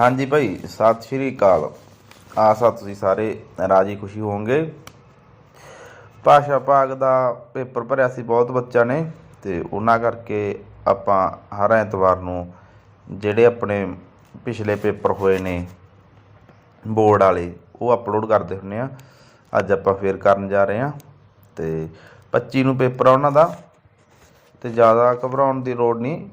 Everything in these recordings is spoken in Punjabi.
ਹਾਂਜੀ ਭਾਈ, ਸਤਿ ਸ਼੍ਰੀ ਅਕਾਲ। ਆਸਾ ਤੁਸੀਂ ਸਾਰੇ ਰਾਜੀ ਖੁਸ਼ੀ ਹੋਵੋਗੇ। ਭਾਸ਼ਾ ਭਾਗ ਦਾ ਪੇਪਰ ਭਰਿਆ ਸੀ ਬਹੁਤ ਬੱਚਿਆਂ ਨੇ ਤੇ ਉਹਨਾਂ ਕਰਕੇ ਆਪਾਂ ਹਰ ਐਤਵਾਰ ਨੂੰ ਜਿਹੜੇ ਆਪਣੇ ਪਿਛਲੇ ਪੇਪਰ ਹੋਏ ਨੇ ਬੋਰਡ ਵਾਲੇ, ਉਹ ਅਪਲੋਡ ਕਰਦੇ ਹੁੰਨੇ ਆ। ਅੱਜ ਆਪਾਂ ਫੇਰ ਕਰਨ ਜਾ ਰਹੇ ਆ ਤੇ 25 ਨੂੰ ਪੇਪਰ ਆ ਉਹਨਾਂ ਦਾ। ਤੇ ਜ਼ਿਆਦਾ ਘਬਰਾਉਣ ਦੀ ਲੋੜ ਨਹੀਂ।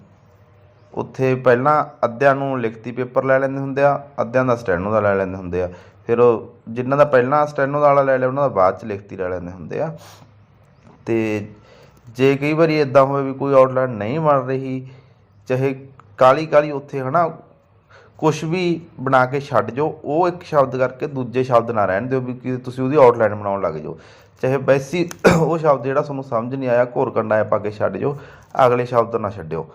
ਉੱਥੇ ਪਹਿਲਾਂ ਅੱਧਿਆਂ ਨੂੰ ਲਿਖਤੀ ਪੇਪਰ ਲੈ ਲੈਂਦੇ ਹੁੰਦੇ ਆ, ਅੱਧਿਆਂ ਦਾ ਸਟੈਨੋ ਦਾ ਲੈ ਲੈਂਦੇ ਹੁੰਦੇ ਆ। ਫਿਰ ਉਹ ਜਿਨ੍ਹਾਂ ਦਾ ਪਹਿਲਾਂ ਸਟੈਨੋ ਦਾ ਵਾਲਾ ਲੈ ਲਿਆ, ਉਹਨਾਂ ਦਾ ਬਾਅਦ ਚ ਲਿਖਤੀ ਲੈ ਲੈਂਦੇ ਹੁੰਦੇ ਆ। ਤੇ ਜੇ ਕਈ ਵਾਰੀ ਇਦਾਂ ਹੋਵੇ ਵੀ ਕੋਈ ਆਊਟਲਾਈਨ ਨਹੀਂ ਬਣ ਰਹੀ, ਚਾਹੇ ਕਾਲੀ ਕਾਲੀ ਉੱਥੇ ਹਨਾ ਕੁਝ ਵੀ ਬਣਾ ਕੇ ਛੱਡ ਜਾਓ, ਉਹ ਇੱਕ ਸ਼ਬਦ ਕਰਕੇ ਦੂਜੇ ਸ਼ਬਦ ਨਾ ਰਹਿਣ ਦਿਓ ਵੀ ਕਿ ਤੁਸੀਂ ਉਹਦੀ ਆਊਟਲਾਈਨ ਬਣਾਉਣ ਲੱਗ ਜਾਓ। ਚਾਹੇ ਵੈਸੀ ਉਹ ਸ਼ਬਦ ਜਿਹੜਾ ਤੁਹਾਨੂੰ ਸਮਝ ਨਹੀਂ ਆਇਆ ਘੋਰ ਕੰਡਾ ਪਾ ਕੇ ਛੱਡ ਜਾਓ, ਅਗਲੇ ਸ਼ਬਦ ਨਾ ਛੱਡਿਓ।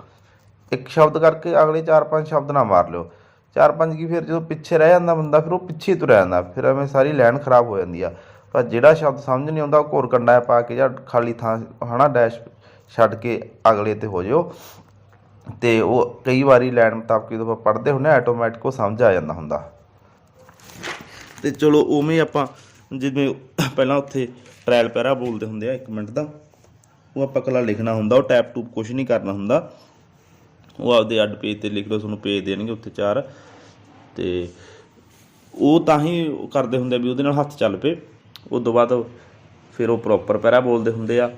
ਇੱਕ ਸ਼ਬਦ ਕਰਕੇ ਅਗਲੇ 4-5 ਸ਼ਬਦ ਨਾ ਮਾਰ ਲਿਓ। 4-5 ਕੀ ਫਿਰ ਜਦੋਂ ਪਿੱਛੇ ਰਹਿ ਜਾਂਦਾ ਬੰਦਾ, ਫਿਰ ਉਹ ਪਿੱਛੇ ਹੀ ਤੁਰਿਆ ਜਾਂਦਾ, ਫਿਰ ਐਵੇਂ ਸਾਰੀ ਲਾਈਨ ਖਰਾਬ ਹੋ ਜਾਂਦੀ ਆ। ਪਰ ਜਿਹੜਾ ਸ਼ਬਦ ਸਮਝ ਨਹੀਂ ਆਉਂਦਾ, ਉਹ ਘੋਰ ਕੰਡਾ ਪਾ ਕੇ ਜਾਂ ਖਾਲੀ ਥਾਂ ਹਨਾ ਡੈਸ਼ ਛੱਡ ਕੇ ਅਗਲੇ ਤੇ ਹੋ ਜਾਓ। ਤੇ ਉਹ ਕਈ ਵਾਰੀ ਲਾਈਨ ਮੁਤਾਬਕ ਜਦੋਂ ਆਪਾਂ ਪੜ੍ਹਦੇ ਹੁੰਦੇ ਆਟੋਮੈਟਿਕ ਉਹ ਸਮਝ ਆ ਜਾਂਦਾ ਹੁੰਦਾ। ਤੇ ਚਲੋ ਉਵੇਂ ਆਪਾਂ ਜਿਵੇਂ ਪਹਿਲਾਂ ਉੱਥੇ ਟ੍ਰਾਇਲ ਪੈਰਾ ਬੋਲਦੇ ਹੁੰਦੇ ਆ 1 ਮਿੰਟ ਦਾ। ਉਹ ਆਪਾਂ ਕੱਲਾ ਲਿਖਣਾ ਹੁੰਦਾ, ਉਹ ਟੈਪ ਟੂਪ ਕੁਝ ਨਹੀਂ ਕਰਨਾ ਹੁੰਦਾ। ਉਹ ਆਪਦੇ ਅੱਡ ਪੇਜ ਤੇ ਲਿਖ ਲਓ, ਤੁਹਾਨੂੰ ਪੇਜ ਦੇਣਗੇ ਉੱਥੇ ਚਾਰ। ਤੇ ਉਹ ਤਾਂ ਹੀ ਕਰਦੇ ਹੁੰਦੇ ਆ ਵੀ ਉਹਦੇ ਨਾਲ ਹੱਥ ਚੱਲ ਪਏ। ਉਸ ਤੋਂ ਬਾਅਦ ਫਿਰ ਉਹ ਪ੍ਰੋਪਰ ਪੈਰਾ ਬੋਲਦੇ ਹੁੰਦੇ ਆ।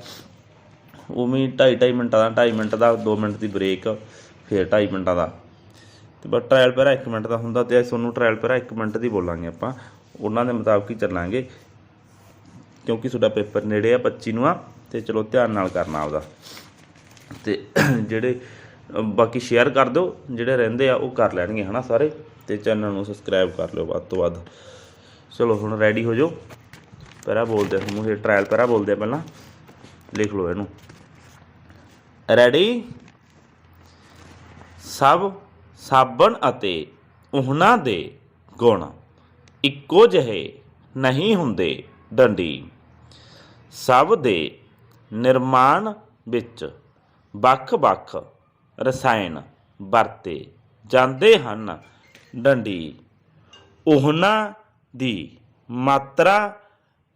ਉਵੇਂ 2.5 2.5 ਮਿੰਟਾਂ ਦਾ 2.5 ਮਿੰਟ ਦਾ 2 ਮਿੰਟ ਦੀ ਬ੍ਰੇਕ ਫਿਰ 2.5 ਮਿੰਟਾਂ ਦਾ। ਤੇ ਬਸ ਟ੍ਰਾਇਲ ਪੈਰਾ 1 ਮਿੰਟ ਦਾ ਹੁੰਦਾ ਤੇ ਅੱਜ ਤੁਹਾਨੂੰ ਟ੍ਰਾਇਲ ਪੈਰਾ 1 ਮਿੰਟ ਦੀ ਬੋਲਾਂਗੇ ਆਪਾਂ। ਉਹਨਾਂ ਦੇ ਮੁਤਾਬਕ ਹੀ ਚੱਲਾਂਗੇ। ਕਿਉਂਕਿ ਤੁਹਾਡਾ ਪੇਪਰ ਨੇੜੇ ਆ 25 ਨੂੰ ਆ, ਤੇ ਚਲੋ ਧਿਆਨ ਨਾਲ ਕਰਨਾ ਆਪਦਾ। ਤੇ ਜਿਹੜੇ ਬਾਕੀ ਸ਼ੇਅਰ ਕਰ ਦਿਓ, ਜਿਹੜੇ ਰਹਿੰਦੇ ਆ ਉਹ ਕਰ ਲੈਣਗੇ, ਹਨਾ ਸਾਰੇ? ਤੇ ਚੈਨਲ ਨੂੰ ਸਬਸਕ੍ਰਾਈਬ ਕਰ ਲਿਓ ਵੱਧ ਤੋਂ ਵੱਧ। ਚਲੋ, ਹੁਣ ਰੈਡੀ ਹੋ ਜਾਓ। ਪਹਿਰਾ ਬੋਲਦੇ ਆ ਮੂੰਹ ਟ੍ਰਾਇਲ ਪਹਿਰਾ ਬੋਲਦੇ ਆ ਪਹਿਲਾਂ। ਲਿਖ ਲਓ ਇਹਨੂੰ। ਰੈਡੀ ਸਭ ਸਾਬਣ ਅਤੇ ਉਹਨਾਂ ਦੇ ਗੁਣ ਇੱਕੋ ਜਿਹੇ ਨਹੀਂ ਹੁੰਦੇ ਡੰਡੀ। ਸਭ ਦੇ ਨਿਰਮਾਣ ਵਿੱਚ ਵੱਖ-ਵੱਖ ਰਸਾਇਣ ਵਰਤੇ ਜਾਂਦੇ ਹਨ। ਡੰਡੀ, ਉਹਨਾਂ ਦੀ ਮਾਤਰਾ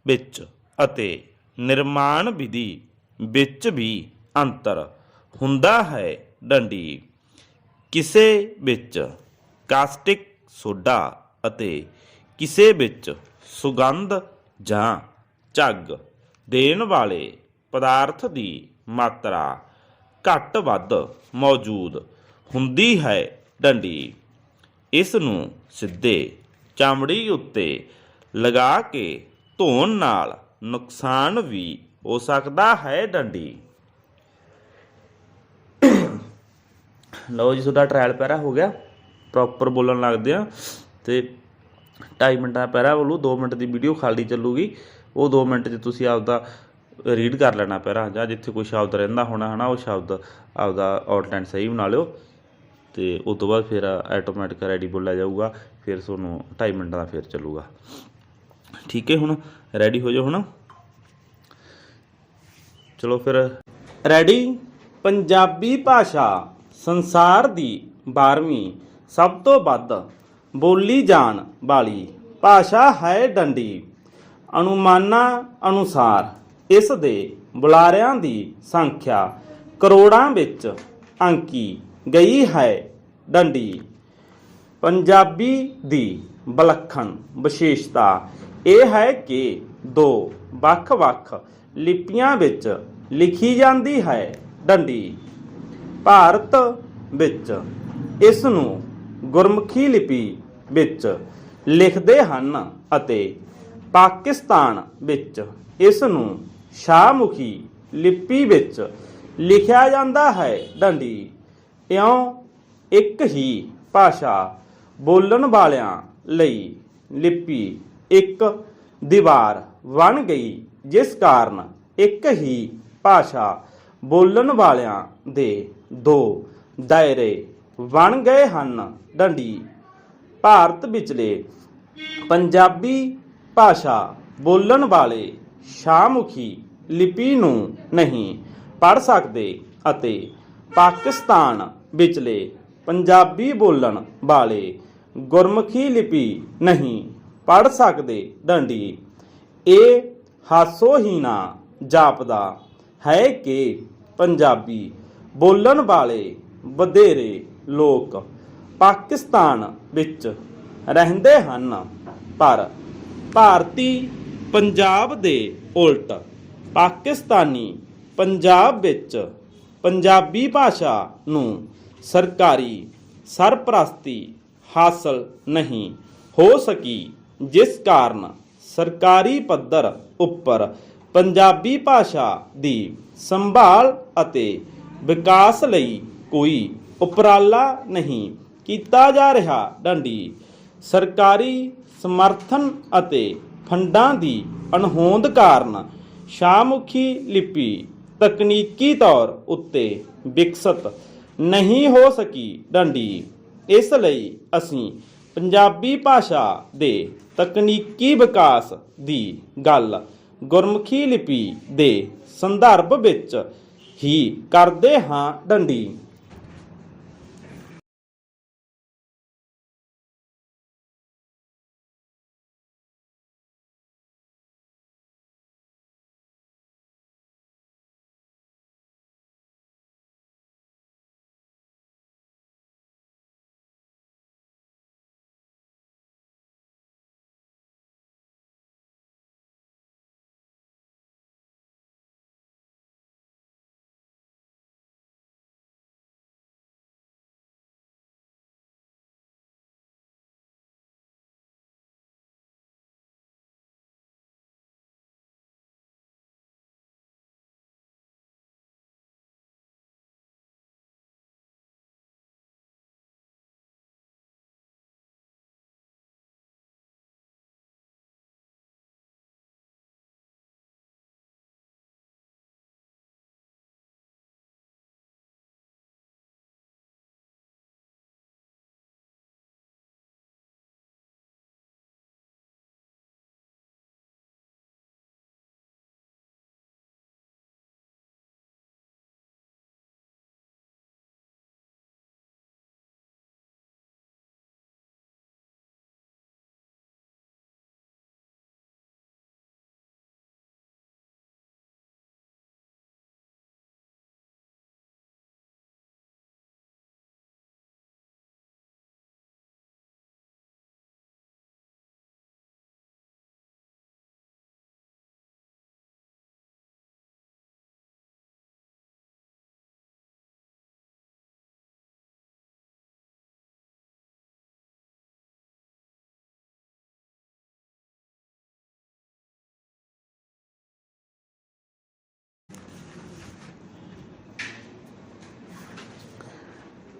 ਵਿੱਚ ਅਤੇ ਨਿਰਮਾਣ ਵਿਧੀ ਵਿੱਚ ਵੀ ਅੰਤਰ ਹੁੰਦਾ ਹੈ। ਡੰਡੀ, ਕਿਸੇ ਵਿੱਚ ਕਾਸਟਿਕ ਸੋਡਾ ਅਤੇ ਕਿਸੇ ਵਿੱਚ ਸੁਗੰਧ ਜਾਂ ਝੱਗ ਦੇਣ ਵਾਲੇ ਪਦਾਰਥ ਦੀ ਮਾਤਰਾ ਘੱਟ ਵੱਧ ਮੌਜੂਦ ਹੁੰਦੀ ਹੈ ਡੰਡੀ। ਇਸ ਨੂੰ ਸਿੱਧੇ ਚਮੜੀ ਉੱਤੇ ਲਗਾ ਕੇ ਧੋਣ ਨਾਲ ਨੁਕਸਾਨ ਵੀ ਹੋ ਸਕਦਾ ਹੈ ਡੰਡੀ। ਲਓ ਜੀ, ਤੁਹਾਡਾ ਟ੍ਰਾਇਲ ਪੈਰਾ ਹੋ ਗਿਆ। ਪ੍ਰੋਪਰ ਬੋਲਣ ਲੱਗਦੇ ਆ ਤੇ 2.5 ਮਿੰਟਾਂ ਦਾ ਪੈਰਾ ਬੋਲੂ 2 ਮਿੰਟ ਦੀ ਵੀਡੀਓ ਖਾਲੀ ਚੱਲੂਗੀ। ਉਹ 2 ਮਿੰਟ 'ਚ ਤੁਸੀਂ ਆਪਦਾ ਰੀਡ ਕਰ ਲੈਣਾ ਪੈਰਾ ਜਾਂ ਜਿੱਥੇ ਕੋਈ ਸ਼ਬਦ ਰਹਿੰਦਾ ਹੋਣਾ ਹਨਾ, ਉਹ ਸ਼ਬਦ ਆਪਦਾ ਆਊਟਲਾਈਨ ਸਹੀ ਬਣਾ ਲਿਓ ਤੇ ਉਸ ਤੋਂ ਬਾਅਦ ਫਿਰ ਆਟੋਮੈਟਿਕ ਰੈਡੀ ਬੋਲਿਆ ਜਾਊਗਾ, ਫਿਰ ਤੁਹਾਨੂੰ 2.5 ਮਿੰਟਾਂ ਦਾ ਫਿਰ ਚੱਲੂਗਾ। ਠੀਕ ਹੈ ਹੁਣ ਰੈਡੀ ਹੋ ਜਾਓ ਹੁਣ। ਚਲੋ ਫਿਰ ਰੈਡੀ ਪੰਜਾਬੀ ਭਾਸ਼ਾ, ਸੰਸਾਰ ਦੀ 12ਵੀਂ ਸਭ ਤੋਂ ਵੱਧ ਬੋਲੀ ਜਾਣ ਵਾਲੀ ਭਾਸ਼ਾ ਹੈ ਡੰਡੀ। ਅਨੁਮਾਨਾਂ ਅਨੁਸਾਰ ਇਸ ਦੇ ਬੁਲਾਰਿਆਂ ਦੀ ਸੰਖਿਆ ਕਰੋੜਾਂ ਵਿੱਚ ਅੰਕੀ ਗਈ ਹੈ। ਡੰਡੀ, ਪੰਜਾਬੀ ਦੀ ਵਿਲੱਖਣ ਵਿਸ਼ੇਸ਼ਤਾ ਇਹ ਹੈ ਕਿ ਦੋ ਵੱਖ-ਵੱਖ ਲਿਪੀਆਂ ਵਿੱਚ ਲਿਖੀ ਜਾਂਦੀ ਹੈ। ਡੰਡੀ, ਭਾਰਤ ਵਿੱਚ ਇਸ ਨੂੰ ਗੁਰਮੁਖੀ ਲਿਪੀ ਵਿੱਚ ਲਿਖਦੇ ਹਨ ਅਤੇ ਪਾਕਿਸਤਾਨ ਵਿੱਚ ਇਸ ਨੂੰ ਸ਼ਾਹਮੁਖੀ ਲਿਪੀ ਵਿੱਚ ਲਿਖਿਆ ਜਾਂਦਾ ਹੈ, ਡੰਡੀ। ਇਉਂ ਇੱਕ ਹੀ ਭਾਸ਼ਾ ਬੋਲਣ ਵਾਲਿਆਂ ਲਈ ਲਿਪੀ ਇੱਕ ਦੀਵਾਰ ਬਣ ਗਈ, ਜਿਸ ਕਾਰਨ ਇੱਕ ਹੀ ਭਾਸ਼ਾ ਬੋਲਣ ਵਾਲਿਆਂ ਦੇ ਦੋ ਦਾਇਰੇ ਬਣ ਗਏ ਹਨ, ਡੰਡੀ। ਭਾਰਤ ਵਿਚਲੇ ਪੰਜਾਬੀ ਭਾਸ਼ਾ ਬੋਲਣ ਵਾਲੇ ਸ਼ਾਹਮੁਖੀ ਲਿਪੀ ਨੂੰ ਨਹੀਂ ਪੜ੍ਹ ਸਕਦੇ ਅਤੇ ਪਾਕਿਸਤਾਨ ਵਿਚਲੇ ਪੰਜਾਬੀ ਬੋਲਣ ਵਾਲੇ ਗੁਰਮੁਖੀ ਲਿਪੀ ਨਹੀਂ ਪੜ ਸਕਦੇ ਡੰਡੀ। ਇਹ ਹਾਸੋਹੀਣਾ ਜਾਪਦਾ ਹੈ ਕਿ ਪੰਜਾਬੀ ਬੋਲਣ ਵਾਲੇ ਵਧੇਰੇ ਲੋਕ ਪਾਕਿਸਤਾਨ ਵਿੱਚ ਰਹਿੰਦੇ ਹਨ, ਪਰ ਭਾਰਤੀ ਪੰਜਾਬ ਦੇ ਉਲਟ ਪਾਕਿਸਤਾਨੀ ਪੰਜਾਬ ਵਿੱਚ ਪੰਜਾਬੀ ਭਾਸ਼ਾ ਨੂੰ ਸਰਕਾਰੀ ਸਰਪ੍ਰਸਤੀ ਹਾਸਲ ਨਹੀਂ ਹੋ ਸਕੀ, ਜਿਸ ਕਾਰਨ ਸਰਕਾਰੀ ਪੱਧਰ ਉੱਪਰ ਪੰਜਾਬੀ ਭਾਸ਼ਾ ਦੀ ਸੰਭਾਲ ਅਤੇ ਵਿਕਾਸ ਲਈ ਕੋਈ ਉਪਰਾਲਾ ਨਹੀਂ ਕੀਤਾ ਜਾ ਰਿਹਾ। ਡੰਡੀ, ਸਰਕਾਰੀ ਸਮਰਥਨ ਅਤੇ ਫੰਡਾਂ ਦੀ ਅਣਹੋਂਦ ਕਾਰਨ ਸ਼ਾਮੁਖੀ ਲਿਪੀ, ਤਕਨੀਕੀ ਤੌਰ ਉੱਤੇ ਵਿਕਸਤ ਨਹੀਂ ਹੋ ਸਕੀ ਡੰਡੀ। ਇਸ ਲਈ ਅਸੀਂ ਪੰਜਾਬੀ ਭਾਸ਼ਾ ਦੇ ਤਕਨੀਕੀ ਵਿਕਾਸ ਦੀ ਗੱਲ ਗੁਰਮੁਖੀ ਲਿਪੀ ਦੇ ਸੰਦਰਭ ਵਿੱਚ ਹੀ ਕਰਦੇ ਹਾਂ ਡੰਡੀ।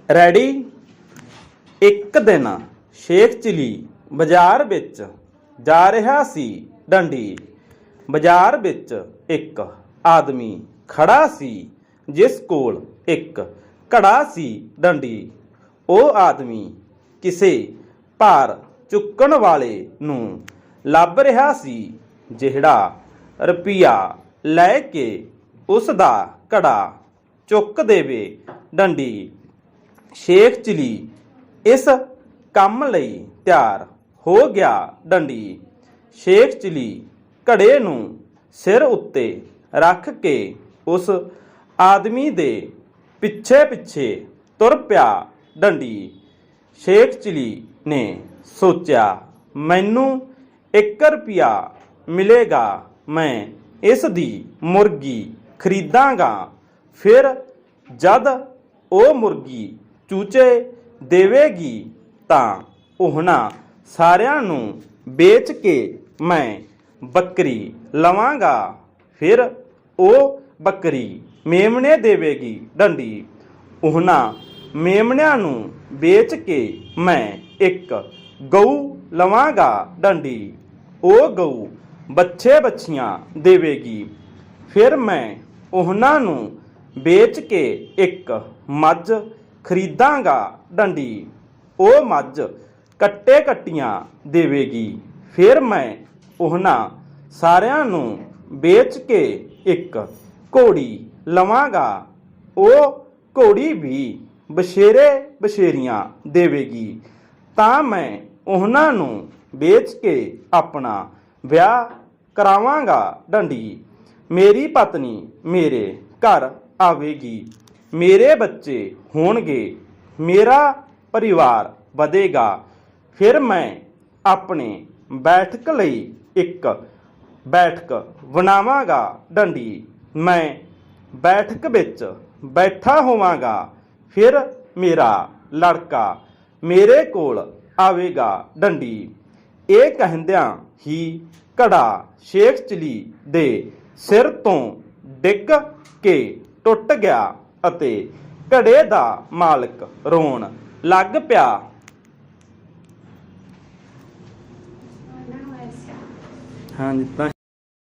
ਰੈਡੀ? ਇੱਕ ਦਿਨ ਸ਼ੇਖ ਚਿਲੀ ਬਾਜ਼ਾਰ ਵਿੱਚ ਜਾ ਰਿਹਾ ਸੀ ਡੰਡੀ। ਬਾਜ਼ਾਰ ਵਿੱਚ ਇੱਕ ਆਦਮੀ ਖੜਾ ਸੀ, ਜਿਸ ਕੋਲ ਇੱਕ ਘੜਾ ਸੀ ਡੰਡੀ। ਉਹ ਆਦਮੀ ਕਿਸੇ ਭਾਰ ਚੁੱਕਣ ਵਾਲੇ ਨੂੰ ਲੱਭ ਰਿਹਾ ਸੀ, ਜਿਹੜਾ ਰੁਪਿਆ ਲੈ ਕੇ ਉਸ ਦਾ ਘੜਾ ਚੁੱਕ ਦੇਵੇ ਡੰਡੀ। ਸ਼ੇਖ ਚਿਲੀ ਇਸ ਕੰਮ ਲਈ ਤਿਆਰ ਹੋ ਗਿਆ ਡੰਡੀ। ਸ਼ੇਖ ਚਿਲੀ ਘੜੇ ਨੂੰ ਸਿਰ ਉੱਤੇ ਰੱਖ ਕੇ ਉਸ ਆਦਮੀ ਦੇ ਪਿੱਛੇ ਪਿੱਛੇ ਤੁਰ ਪਿਆ ਡੰਡੀ। ਸ਼ੇਖ ਚਿਲੀ ਨੇ ਸੋਚਿਆ, ਮੈਨੂੰ 1 ਰੁਪਿਆ ਮਿਲੇਗਾ, ਮੈਂ ਇਸ ਦੀ ਮੁਰਗੀ ਖਰੀਦਾਂਗਾ। ਫਿਰ ਜਦ ਉਹ ਮੁਰਗੀ ਚੂਚੇ ਦੇਵੇਗੀ ਤਾਂ ਉਹਨਾਂ ਸਾਰਿਆਂ ਨੂੰ ਵੇਚ ਕੇ ਮੈਂ ਬੱਕਰੀ ਲਵਾਂਗਾ। ਫਿਰ ਉਹ ਬੱਕਰੀ ਮੇਮਣੇ ਦੇਵੇਗੀ ਡੰਡੀ। ਉਹਨਾਂ ਮੇਮਣਿਆਂ ਨੂੰ ਵੇਚ ਕੇ ਮੈਂ ਇੱਕ ਗਊ ਲਵਾਂਗਾ ਡੰਡੀ। ਉਹ ਗਊ ਬੱਚੇ ਬੱਚੀਆਂ ਦੇਵੇਗੀ। ਫਿਰ ਮੈਂ ਉਹਨਾਂ ਨੂੰ ਵੇਚ ਕੇ ਇੱਕ ਮੱਝ ਖਰੀਦਾਂਗਾ ਡੰਡੀ। ਉਹ ਮੱਝ ਕੱਟੇ ਕੱਟੀਆਂ ਦੇਵੇਗੀ। ਫਿਰ ਮੈਂ ਉਹਨਾਂ ਸਾਰਿਆਂ ਨੂੰ ਵੇਚ ਕੇ ਇੱਕ ਘੋੜੀ ਲਵਾਂਗਾ। ਉਹ ਘੋੜੀ ਵੀ ਬਸ਼ੇਰੇ ਬਸ਼ੇਰੀਆਂ ਦੇਵੇਗੀ। ਤਾਂ ਮੈਂ ਉਹਨਾਂ ਨੂੰ ਵੇਚ ਕੇ ਆਪਣਾ ਵਿਆਹ ਕਰਾਵਾਂਗਾ ਡੰਡੀ। ਮੇਰੀ ਪਤਨੀ ਮੇਰੇ ਘਰ ਆਵੇਗੀ। ਮੇਰੇ ਬੱਚੇ ਹੋਣਗੇ, ਮੇਰਾ ਪਰਿਵਾਰ ਵਧੇਗਾ, ਫਿਰ ਮੈਂ ਆਪਣੇ ਬੈਠਕ ਲਈ ਇੱਕ ਬੈਠਕ ਬਣਾਵਾਂਗਾ। ਡੰਡੀ, ਮੈਂ ਬੈਠਕ ਵਿੱਚ ਬੈਠਾ ਹੋਵਾਂਗਾ, ਫਿਰ ਮੇਰਾ ਲੜਕਾ ਮੇਰੇ ਕੋਲ ਆਵੇਗਾ। ਡੰਡੀ, ਇਹ ਕਹਿੰਦਿਆਂ ਹੀ ਘੜਾ ਸ਼ੇਖ ਚਲੀ ਦੇ ਸਿਰ ਤੋਂ ਡਿੱਗ ਕੇ ਟੁੱਟ ਗਿਆ। ਅਤੇ ਘੜੇ ਦਾ ਮਾਲਕ ਰੋਣ ਲੱਗ ਪਿਆ। ਹਾਂਜੀ ਤਾਂ